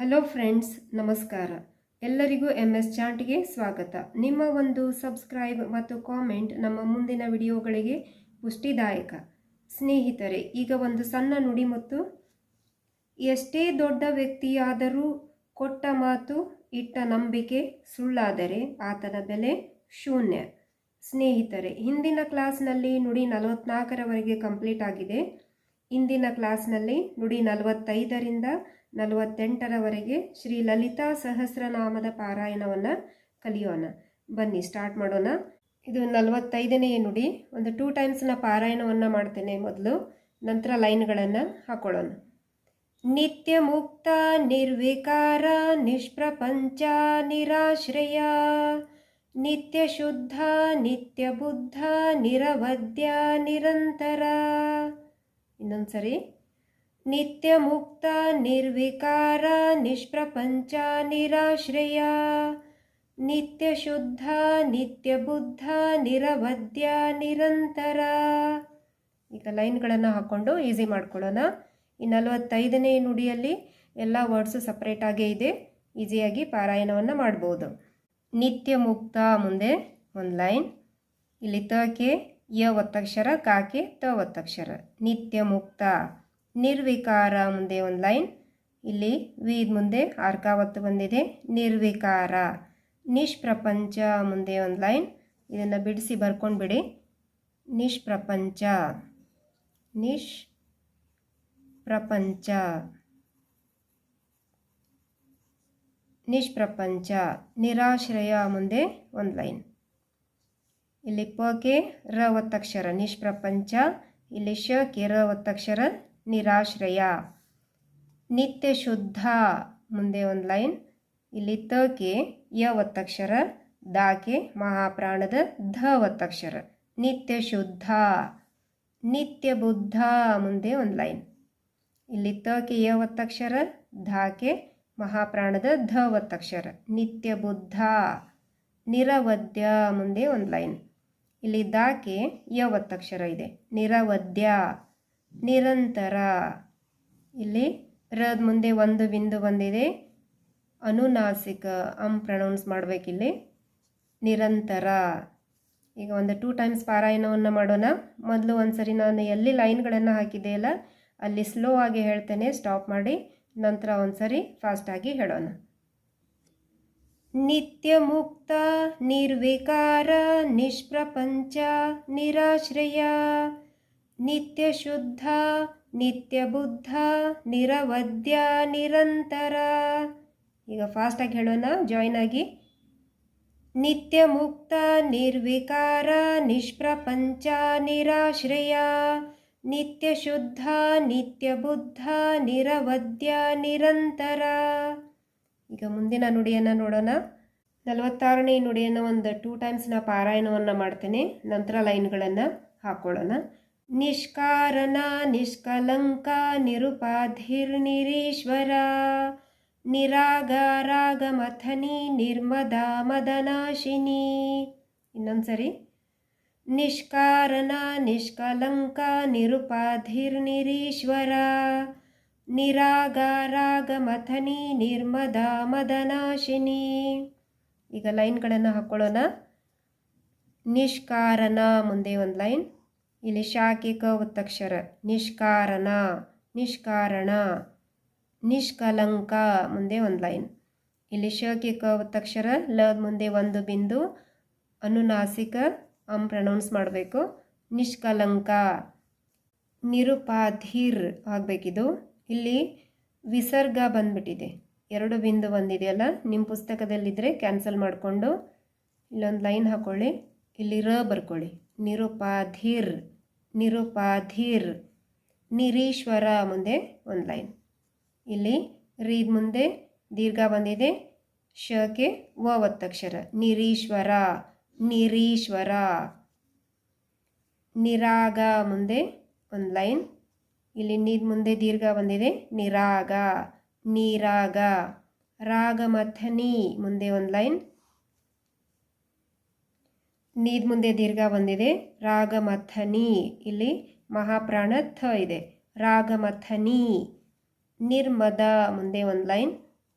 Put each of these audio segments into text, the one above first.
Hello friends ನಮಸ್ಕಾರ. ಎಲ್ಲರಿಗೂ M S ಚಾಂಟ್ಗೆ ಸ್ವಾಗತ. ನಿಮ್ಮ ಒಂದು ಸಬ್ಸ್ಕ್ರೈಬ್ ಮತ್ತು ಕಾಮೆಂಟ್ ನಮ್ಮ ಮುಂದಿನ ವಿಡಿಯೋಗಳಿಗೆ ಪುಷ್ಟಿದಾಯಕ. ಸ್ನೇಹಿತರೆ, ಈಗ ಒಂದು ಸಣ್ಣ ನುಡಿ ಮತ್ತು ಎಷ್ಟೇ ದೊಡ್ಡ ವ್ಯಕ್ತಿಯಾದರೂ ಕೊಟ್ಟ ಮಾತು, ಇಟ್ಟ ನಂಬಿಕೆ, ಸುಳ್ಳಾದರೆ ಆತನ ಬೆಲೆ ಶೂನ್ಯ. ಸ್ನೇಹಿತರೆ, ಹಿಂದಿನ ಕ್ಲಾಸ್ನಲ್ಲಿ ನುಡಿ ನಲವತ್ನಾಲ್ಕರವರೆಗೆ ಕಂಪ್ಲೀಟ್ ಆಗಿದೆ. ಇಂದಿನ ಕ್ಲಾಸ್ನಲ್ಲಿ ನುಡಿ ನಲವತ್ತೈದರಿಂದ ನಲವತ್ತೆಂಟರವರೆಗೆ ಶ್ರೀ ಲಲಿತಾ ಸಹಸ್ರನಾಮದ ಪಾರಾಯಣವನ್ನು ಕಲಿಯೋಣ. ಬನ್ನಿ ಸ್ಟಾರ್ಟ್ ಮಾಡೋಣ. ಇದು ನಲವತ್ತೈದನೆಯ ನುಡಿ. ಒಂದು ಟೂ ಟೈಮ್ಸ್ನ ಪಾರಾಯಣವನ್ನು ಮಾಡ್ತೇನೆ ಮೊದಲು. ನಂತರ ಲೈನ್ಗಳನ್ನು ಹಾಕೊಳ್ಳೋಣ. ನಿತ್ಯ ಮುಕ್ತ, ನಿರ್ವಿಕಾರ, ನಿಷ್ಪ್ರಪಂಚ, ನಿರಾಶ್ರಯ. ನಿತ್ಯ ಶುದ್ಧ, ನಿತ್ಯ ಬುದ್ಧ, ನಿರವದ್ಯ, ನಿರಂತರ. ಇನ್ನೊಂದು ಸರಿ ನಿತ್ಯ ಮುಕ್ತ ನಿರ್ವಿಕಾರ, ನಿಷ್ಪ್ರಪಂಚ, ನಿರಾಶ್ರಯ. ನಿತ್ಯ ಶುದ್ಧ ನಿತ್ಯ ಬುದ್ಧ ನಿರವದ್ಯ ನಿರಂತರ. ಈಗ ಲೈನ್ಗಳನ್ನು ಹಾಕ್ಕೊಂಡು ಈಸಿ ಮಾಡ್ಕೊಳ್ಳೋಣ. ಈ ನಲವತ್ತೈದನೇ ನುಡಿಯಲ್ಲಿ ಎಲ್ಲ ವರ್ಡ್ಸು ಸಪ್ರೇಟಾಗೇ ಇದೆ. ಈಸಿಯಾಗಿ ಪಾರಾಯಣವನ್ನು ಮಾಡ್ಬೋದು. ನಿತ್ಯ ಮುಕ್ತ ಮುಂದೆ ಒಂದು ಲೈನ್. ಇಲ್ಲಿ ತಕ್ಕೆ ಯ ಒತ್ತಕ್ಷರ ಕಾಕೆ ತ ಒತ್ತಕ್ಷರ ನಿತ್ಯ ಮುಕ್ತ. ನಿರ್ವಿಕಾರ ಮುಂದೆ ಒಂದು ಲೈನ್. ಇಲ್ಲಿ ವೀದ್ ಮುಂದೆ ಆರ್ಕಾವತ್ತು ಬಂದಿದೆ. ನಿರ್ವಿಕಾರ. ನಿಷ್ಪ್ರಪಂಚ ಮುಂದೆ ಒಂದು ಲೈನ್. ಇದನ್ನು ಬಿಡಿಸಿ ಬರ್ಕೊಂಡ್ಬಿಡಿ. ನಿಷ್ಪ್ರಪಂಚ. ನಿಶ್ ಪ್ರಪಂಚ ನಿಷ್ಪ್ರಪಂಚ. ನಿರಾಶ್ರಯ ಮುಂದೆ ಒಂದು ಲೈನ್. ಇಲ್ಲಿ ಪಕ್ಕೆ ರ ಒತ್ತಕ್ಷರ ನಿಷ್ಪ್ರಪಂಚ, ಇಲ್ಲಿ ಕೆ ರ ಒತ್ತಕ್ಷರ ನಿರಾಶ್ರಯ. ನಿತ್ಯ ಶುದ್ಧ ಮುಂದೆ ಒಂದು ಲೈನ್. ಇಲ್ಲಿ ಕೆ ಯ ಒತ್ತಕ್ಷರ ದಾಕೆ ಮಹಾಪ್ರಾಣದ ಧ ಒತ್ತಕ್ಷರ ನಿತ್ಯ ಶುದ್ಧ, ನಿತ್ಯ ಬುದ್ಧ ಮುಂದೆ ಒಂದು ಲೈನ್. ಇಲ್ಲಿ ಕೆ ಯ ಒತ್ತಕ್ಷರ ಧಾಕೆ ಮಹಾಪ್ರಾಣದ ಧ ಒತ್ತಕ್ಷರ ನಿತ್ಯ ಬುದ್ಧ, ನಿರವದ್ಯ ಮುಂದೆ ಒಂದು ಲೈನ್. ಇಲ್ಲಿ ದಾಕೆ ಯ ಒತ್ತಕ್ಷರ ಇದೆ? ನಿರವದ್ಯ, ನಿರಂತರ. ಇಲ್ಲಿ ರದ್ ಮುಂದೆ ಒಂದು ಬಿಂದು ಬಂದಿದೆ. ಅನುನಾಸಿಕ, ಅಂ ಪ್ರನೌನ್ಸ್ ಮಾಡಬೇಕಿಲ್ಲಿ. ನಿರಂತರ. ಈಗ ಒಂದು ಟೂ ಟೈಮ್ಸ್ ಪಾರಾಯಣವನ್ನು ಮಾಡೋಣ. ಮೊದಲು ಒಂದು ಸರಿ ನಾನು ಎಲ್ಲಿ ಲೈನ್ಗಳನ್ನು ಅಲ್ಲ, ಅಲ್ಲಿ ಸ್ಲೋ ಆಗಿ ಹೇಳ್ತೇನೆ, ಸ್ಟಾಪ್ ಮಾಡಿ. ನಂತರ ಒಂದು ಸರಿ ಫಾಸ್ಟಾಗಿ ಹೇಳೋಣ. ನಿತ್ಯ ಮುಕ್ತ ನಿರ್ವಿಕಾರ, ನಿಷ್ಪ್ರಪಂಚ, ನಿರಾಶ್ರಯ. ನಿತ್ಯ ಬುದ್ಧ ನಿರವದ್ಯ, ನಿರಂತರ. ಈಗ ಫಾಸ್ಟಾಗಿ ಹೇಳೋಣ ಜಾಯ್ನ್ ಆಗಿ. ನಿತ್ಯ ಮುಕ್ತ ನಿರ್ವಿಕಾರ, ನಿಷ್ಪ್ರಪಂಚ, ನಿರಾಶ್ರಯ. ನಿತ್ಯ ಬುದ್ಧ ನಿರವದ್ಯ, ನಿರಂತರ. ಈಗ ಮುಂದಿನ ನುಡಿಯನ್ನು ನೋಡೋಣ. ನಲವತ್ತಾರನೇ ನುಡಿಯನ್ನು ಒಂದು ಟೂ ಟೈಮ್ಸ್ ನಾ ಪಾರಾಯಣವನ್ನು ಮಾಡ್ತೇನೆ. ನಂತರ ಲೈನ್ಗಳನ್ನು ಹಾಕೊಳ್ಳೋಣ. ನಿಷ್ಕಾರಣ ನಿಷ್ಕಲಂಕ ನಿರುಪಾಧಿರ್ನಿರೀಶ್ವರ ನಿರಾಗಾರಾಗಮಥನಿ ನಿರ್ಮದ, ಮದನಾಶಿನಿ. ಇನ್ನೊಂದ್ಸರಿ. ನಿಷ್ಕಾರಣ ನಿಷ್ಕಲಂಕ ನಿರುಪಾಧಿರ್ನಿರೀಶ್ವರ ನಿರಾಗಾರಾಗಮಥನಿ ನಿರ್ಮದಾ, ಮದನಾಶಿನಿ. ಈಗ ಲೈನ್ಗಳನ್ನು ಹಾಕ್ಕೊಳ್ಳೋಣ ನಿಷ್ಕಾರನ ಮುಂದೆ ಒಂದು ಲೈನ್. ಇಲ್ಲಿ ಶಾಖಿಕ ಉತ್ತಕ್ಷರ. ಒತ್ತಕ್ಷರ ನಿಷ್ಕಾರಣ ನಿಷ್ಕಾರಣ ನಿಷ್ಕಲಂಕ ಮುಂದೆ ಒಂದು ಲೈನ್. ಇಲ್ಲಿ ಶಾಖಿಕ ಉತ್ತಕ್ಷರ, ಲ ಮುಂದೆ ಒಂದು ಬಿಂದು, ಅನುನಾಸಿಕ, ಅಂ ಪ್ರನೌನ್ಸ್ ಮಾಡಬೇಕು. ನಿಷ್ಕಲಂಕ, ನಿರುಪಾಧಿರ್ ಆಗಬೇಕಿದು. ಇಲ್ಲಿ ವಿಸರ್ಗ ಬಂದ್ಬಿಟ್ಟಿದೆ. ಎರಡು ಬಿಂದು ಬಂದಿದೆಯಲ್ಲ ನಿಮ್ಮ ಪುಸ್ತಕದಲ್ಲಿದ್ದರೆ ಕ್ಯಾನ್ಸಲ್ ಮಾಡಿಕೊಂಡು ಇಲ್ಲೊಂದು ಲೈನ್ ಹಾಕ್ಕೊಳ್ಳಿ ಇಲ್ಲಿ ರ ಬರ್ಕೊಳ್ಳಿ. ನಿರುಪಾಧಿರ್ ನಿರುಪಾಧಿರ್, ನಿರೀಶ್ವರ ಮುಂದೆ ಒಂದು ಲೈನ್ ಇಲ್ಲಿ ರೀದ್ ಮುಂದೆ ದೀರ್ಘ ಬಂದಿದೆ. ಶಕ್ಕೆ ವ ಒತ್ತಕ್ಷರ. ನಿರೀಶ್ವರ ನಿರೀಶ್ವರ. ನಿರಾಗ ಮುಂದೆ ಒಂದು ಲೈನ್ ಇಲ್ಲಿ ನೀದ್ ಮುಂದೆ ದೀರ್ಘ ಬಂದಿದೆ. ನಿರಾಗ, ನೀರಾಗ ರಾಗಮಥನಿ ಮುಂದೆ ಒಂದು ಲೈನ್. ನೀದ್ ಮುಂದೆ ದೀರ್ಘ ಬಂದಿದೆ. ರಾಗಮಥನಿ ಇಲ್ಲಿ ಮಹಾಪ್ರಾಣ ಥ ಇದೆ. ರಾಗಮಥನಿ ನಿರ್ಮದ ಮುಂದೆ ಒಂದು ಲೈನ್.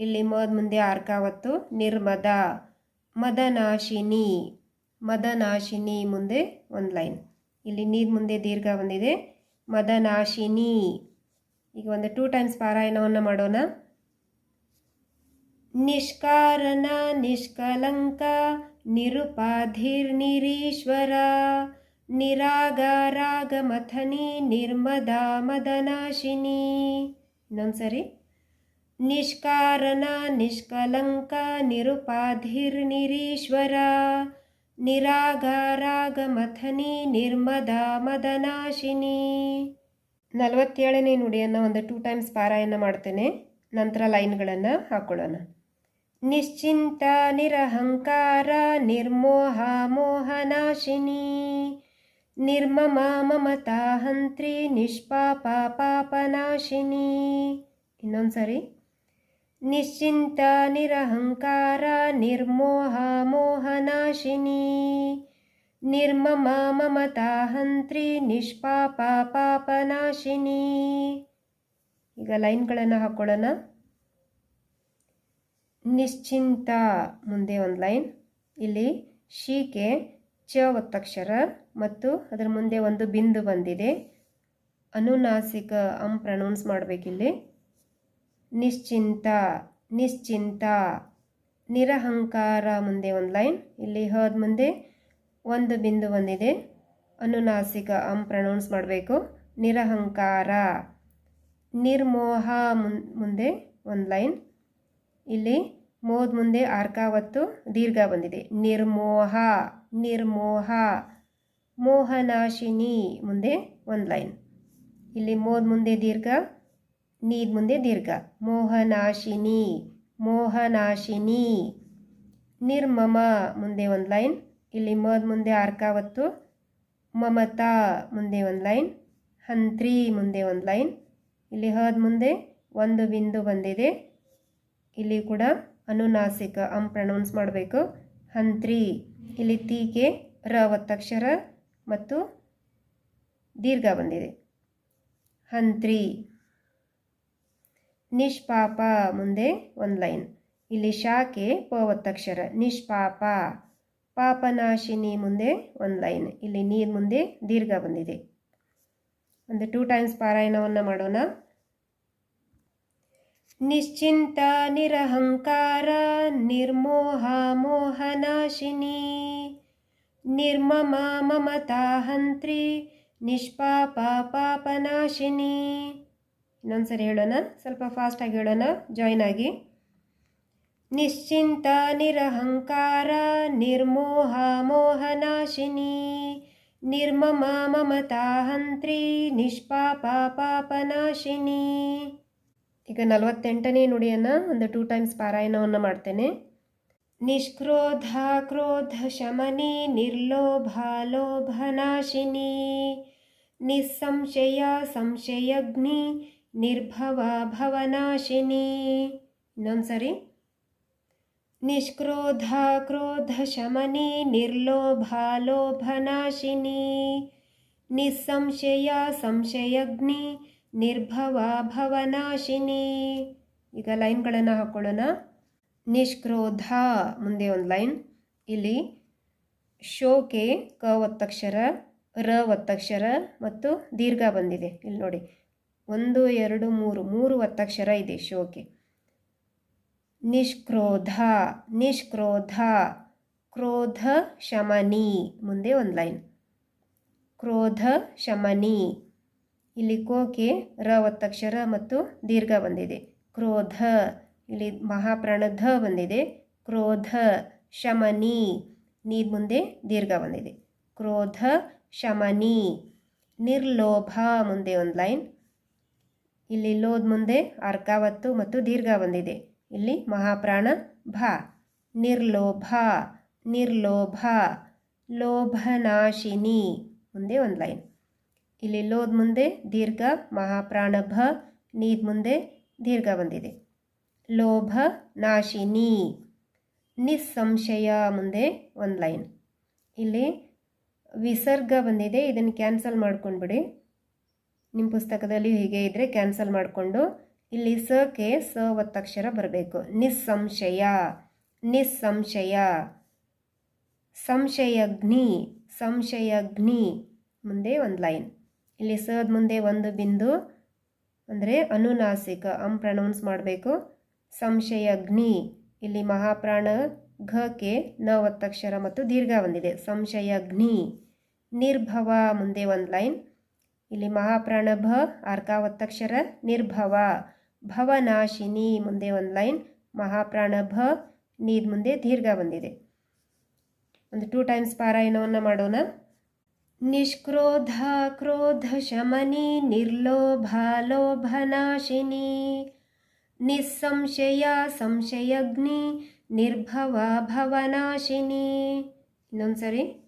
ಇಲ್ಲಿ ಮದ್ ಮುಂದೆ ಆರ್ಕಾವತ್ತು ನಿರ್ಮದ, ಮದನಾಶಿನಿ ಮದನಾಶಿನಿ ಮುಂದೆ ಒಂದು ಲೈನ್. ಇಲ್ಲಿ ನೀರು ಮುಂದೆ ದೀರ್ಘ ಬಂದಿದೆ. ಮದನಾಶಿನಿ. ಈಗ ಒಂದು ಟೂ ಟೈಮ್ಸ್ ಪಾರಾಯಣವನ್ನು ಮಾಡೋಣ. ನಿಷ್ಕಾರಣ ನಿಷ್ಕಲಂಕ ನಿರುಪಾಧಿರ್ನಿರೀಶ್ವರ ನಿರಾಗರಾಗಮಥನಿ ನಿರ್ಮದಾ ಮದನಾಶಿನಿ. ಇನ್ನೊಂದ್ಸರಿ. ನಿಷ್ಕಾರಣ ನಿಷ್ಕಲಂಕ ನಿರುಪಾಧಿರ್ನಿರೀಶ್ವರ ನಿರಾಗರಾಗಮಥನಿ ನಿರ್ಮದಾ ಮದನಾಶಿನಿ. ನಲವತ್ತೇಳನೇ ನುಡಿಯನ್ನು ಒಂದು ಟೂ ಟೈಮ್ಸ್ ಪಾರಾಯಣ ಮಾಡ್ತೇನೆ. ನಂತರ ಲೈನ್ಗಳನ್ನು ಹಾಕೊಳ್ಳೋಣ. ನಿಶ್ಚಿಂತ, ನಿರಹಂಕಾರ, ನಿರ್ಮೋಹ, ಮೋಹನಾಶಿನಿ. ನಿರ್ಮಮ, ಮಮತಾ, ಹಂತ್ರಿ, ನಿಷ್ಪಾಪ, ಪಾಪನಾಶಿನಿ. ಇನ್ನೊಂದ್ಸರಿ. ನಿಶ್ಚಿಂತ ನಿರಹಂಕಾರ, ನಿರ್ಮೋಹ, ಮೋಹನಾಶಿನಿ. ನಿರ್ಮಮ ಮಮತಾ ಹಂತ್ರಿ ನಿಷ್ಪಾಪ ಪಾಪನಾಶಿನಿ. ಈಗ ಲೈನ್ಗಳನ್ನು ಹಾಕೊಳ್ಳೋಣ. ನಿಶ್ಚಿಂತ, ಮುಂದೆ ಒಂದು ಲೈನ್. ಇಲ್ಲಿ ಶೀಕೆ, ಚ ಒತ್ತಕ್ಷರ ಮತ್ತು ಅದರ ಮುಂದೆ ಒಂದು ಬಿಂದು ಬಂದಿದೆ. ಅನುನಾಸಿಕ ಅಂ ಪ್ರನೌನ್ಸ್ ಮಾಡಬೇಕಿಲ್ಲಿ. ನಿಶ್ಚಿಂತ ನಿಶ್ಚಿಂತ, ನಿರಹಂಕಾರ ಮುಂದೆ ಒಂದು ಲೈನ್. ಇಲ್ಲಿ ಹದ ಮುಂದೆ ಒಂದು ಬಿಂದು ಬಂದಿದೆ. ಅನುನಾಸಿಕ ಅಂ ಪ್ರನೌನ್ಸ್ ಮಾಡಬೇಕು. ನಿರಹಂಕಾರ, ನಿರ್ಮೋಹ ಮುಂದೆ ಒಂದು ಲೈನ್. ಇಲ್ಲಿ ಮೋದ್ ಮುಂದೆ ಆರ್ಕಾವತ್ತು ದೀರ್ಘ ಬಂದಿದೆ. ನಿರ್ಮೋಹ ನಿರ್ಮೋಹ, ಮೋಹನಾಶಿನಿ ಮುಂದೆ ಒಂದು ಲೈನ್. ಇಲ್ಲಿ ಮೋದ್ ಮುಂದೆ ದೀರ್ಘ. ನೀದ್ ಮುಂದೆ ದೀರ್ಘ. ಮೋಹನಾಶಿನಿ ಮೋಹನಾಶಿನಿ. ನಿರ್ಮಮ ಮುಂದೆ ಒಂದು ಲೈನ್. ಇಲ್ಲಿ ಮದ್ ಮುಂದೆ ಆರ್ಕಾವತ್ತು ಮಮತಾ ಮುಂದೆ ಒಂದು ಲೈನ್. ಹಂತ್ರಿ ಮುಂದೆ ಒಂದು ಲೈನ್. ಇಲ್ಲಿ ಹದ್ ಮುಂದೆ ಒಂದು ಬಿಂದು ಬಂದಿದೆ. ಇಲ್ಲಿ ಕೂಡ ಅನುನಾಸಿಕ ಅಂ ಪ್ರನೌನ್ಸ್ ಮಾಡಬೇಕು. ಹಂತ್ರಿ. ಇಲ್ಲಿ ತೀಕೆ, ರ ಒತ್ತಕ್ಷರ ಮತ್ತು ದೀರ್ಘ ಬಂದಿದೆ. ಹಂತ್ರಿ. ನಿಷ್ಪಾಪ ಮುಂದೆ ಒಂದು ಲೈನ್. ಇಲ್ಲಿ ಶಾಖೆ ಪ ಒತ್ತಕ್ಷರ ನಿಷ್ಪಾಪ. ಪಾಪನಾಶಿನಿ ಮುಂದೆ ಒಂದು ಲೈನ್. ಇಲ್ಲಿ ನೀರು ಮುಂದೆ ದೀರ್ಘ ಬಂದಿದೆ. ಒಂದು ಟೂ ಟೈಮ್ಸ್ ಪಾರಾಯಣವನ್ನು ಮಾಡೋಣ. ನಿಶ್ಚಿಂತ, ನಿರಹಂಕಾರ, ನಿರ್ಮೋಹ, ಮೋಹನಾಶಿನಿ. ನಿರ್ಮಮ, ಮಮತಾ, ಹಂತ್ರಿ, ನಿಷ್ಪಾಪ, ಪಾಪನಾಶಿನಿ. ಇನ್ನೊಂದ್ಸರಿ ಹೇಳೋಣ. ಸ್ವಲ್ಪ ಫಾಸ್ಟಾಗಿ ಹೇಳೋಣ. ಜಾಯ್ನ್ ಆಗಿ. ನಿಶ್ಚಿಂತ ನಿರಹಂಕಾರ, ನಿರ್ಮೋಹ ಮೋಹನಾಶಿನಿ ನಿರ್ಮಮ ಮಮತಾ ಹಂತ್ರಿ, ನಿಷ್ಪಾಪ ಪಾಪನಾಶಿನಿ ಈಗ ನಲವತ್ತೆಂಟನೇ ನುಡಿಯನ್ನು ಒಂದು ಟೂ ಟೈಮ್ಸ್ ಪಾರಾಯಣವನ್ನು ಮಾಡ್ತೇನೆ. ನಿಷ್ಕ್ರೋಧ, ಕ್ರೋಧ, ಶಮನಿ, ನಿರ್ಲೋಭ ಲೋಭನಾಶಿನಿ ನಿಸ್ಸಂಶಯ, ಸಂಶಯಗ್ನಿ ನಿರ್ಭವ ಭವನಾಶಿನಿ. ಇನ್ನೊಂದ್ಸರಿ ನಿಷ್ಕ್ರೋಧ ಕ್ರೋಧ ಶಮನಿ ನಿರ್ಲೋಭ ಲೋಭನಾಶಿನಿ ನಿಸ್ಸಂಶಯ ಸಂಶಯಗ್ನಿ ನಿರ್ಭವ ಭವನಾಶಿನಿ. ಈಗ ಲೈನ್ಗಳನ್ನು ಹಾಕೊಳ್ಳೋಣ. ನಿಷ್ಕ್ರೋಧ, ಮುಂದೆ ಒಂದು ಲೈನ್. ಇಲ್ಲಿ ಶೋಕೆ ಕ ಒತ್ತಕ್ಷರ, ರ ಒತ್ತಕ್ಷರ ಮತ್ತು ದೀರ್ಘ ಬಂದಿದೆ. ಇಲ್ಲಿ ನೋಡಿ. ಒಂದು, ಎರಡು, ಮೂರು ಮೂರು ಒತ್ತಕ್ಷರ ಇದೆ. ಶೋಕೆ ನಿಷ್ಕ್ರೋಧ ನಿಷ್ಕ್ರೋಧ, ಕ್ರೋಧ, ಶಮನಿ. ಮುಂದೆ ಒಂದು ಲೈನ್. ಕ್ರೋಧ, ಶಮನಿ. ಇಲ್ಲಿ ಕೋಕೆ, ರ ಒತ್ತಕ್ಷರ ಮತ್ತು ದೀರ್ಘ ಬಂದಿದೆ. ಕ್ರೋಧ, ಇಲ್ಲಿ ಮಹಾಪ್ರಾಣ ಧ ಬಂದಿದೆ. ಕ್ರೋಧ, ಶಮನಿ. ನೀ ಮುಂದೆ ದೀರ್ಘ ಬಂದಿದೆ. ಕ್ರೋಧ, ಶಮನಿ. ನಿರ್ಲೋಭ ಮುಂದೆ ಒಂದು ಲೈನ್. ಇಲ್ಲಿ ಲೋದ್ ಮುಂದೆ ಅರ್ಕಾವತ್ತು ಮತ್ತು ದೀರ್ಘ ಬಂದಿದೆ ಇಲ್ಲಿ ಮಹಾಪ್ರಾಣ ಭ. ನಿರ್ಲೋಭ. ನಿರ್ಲೋಭ. ಲೋಭನಾಶಿನಿ. ಮುಂದೆ ಒಂದು ಲೈನ್. ಇಲ್ಲಿ ಲೋದ್ ಮುಂದೆ ದೀರ್ಘ, ಮಹಾಪ್ರಾಣ ಭ. ನೀದ್ ಮುಂದೆ ದೀರ್ಘ ಬಂದಿದೆ ಲೋಭ ನಾಶಿನಿ. ನಿಸ್ಸಂಶಯ ಮುಂದೆ ಒಂದು ಲೈನ್. ಇಲ್ಲಿ ವಿಸರ್ಗ ಬಂದಿದೆ. ಇದನ್ನು ಕ್ಯಾನ್ಸಲ್ ಮಾಡ್ಕೊಂಡ್ಬಿಡಿ. ನಿಮ್ಮ ಪುಸ್ತಕದಲ್ಲಿ ಹೀಗೆ ಇದ್ದರೆ ಕ್ಯಾನ್ಸಲ್ ಮಾಡಿಕೊಂಡು ಇಲ್ಲಿ ಸ, ಕೆ, ಸ ಒತ್ತಕ್ಷರ ಬರಬೇಕು. ನಿಸ್ಸಂಶಯ ನಿಸ್ಸಂಶಯ, ಸಂಶಯಗ್ನಿ ಸಂಶಯಗ್ನಿ ಮುಂದೆ ಒಂದು ಲೈನ್. ಇಲ್ಲಿ ಸದ ಮುಂದೆ ಒಂದು ಬಿಂದು, ಅಂದರೆ ಅನುನಾಸಿಕ, ಅಂ ಪ್ರನೌನ್ಸ್ ಮಾಡಬೇಕು. ಸಂಶಯಗ್ನಿ, ಇಲ್ಲಿ ಮಹಾಪ್ರಾಣ, ಘ, ಕೆ, ನ ಒತ್ತಕ್ಷರ ಮತ್ತು ದೀರ್ಘ ಬಂದಿದೆ ಸಂಶಯಗ್ನಿ, ನಿರ್ಭವ ಮುಂದೆ ಒಂದು ಲೈನ್. ಇಲ್ಲಿ ಮಹಾಪ್ರಾಣಭ ಅರ್ಕಾವತ್ತಕ್ಷರ ನಿರ್ಭವ, ಭವನಾಶಿನಿ ಮುಂದೆ ಒಂದು ಲೈನ್, ಮಹಾಪ್ರಾಣಭ, ನೀದ್ ಮುಂದೆ ದೀರ್ಘ ಬಂದಿದೆ. ಒಂದು ಟೂ ಟೈಮ್ಸ್ ಪಾರಾಯಣವನ್ನು ಮಾಡೋಣ. ನಿಷ್ಕ್ರೋಧ, ಕ್ರೋಧ, ಶಮನಿ, ನಿರ್ಲೋಭ ಲೋಭನಾಶಿನಿ ನಿಸ್ಸಂಶಯ, ಸಂಶಯಗ್ನಿ, ನಿರ್ಭವ, ಭವನಾಶಿನಿ. ಇನ್ನೊಂದ್ಸರಿ.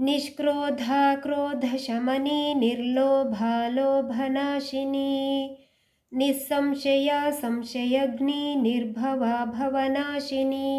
ನಿಷ್ಕ್ರೋಧ ಕ್ರೋಧ ಶಮನಿ ನಿರ್ಲೋಭ ಲೋಭನಾಶಿನಿ ನಿಸ್ಸಂಶಯ ಸಂಶಯಗ್ನಿ ನಿರ್ಭವ ಭವನಾಶಿನಿ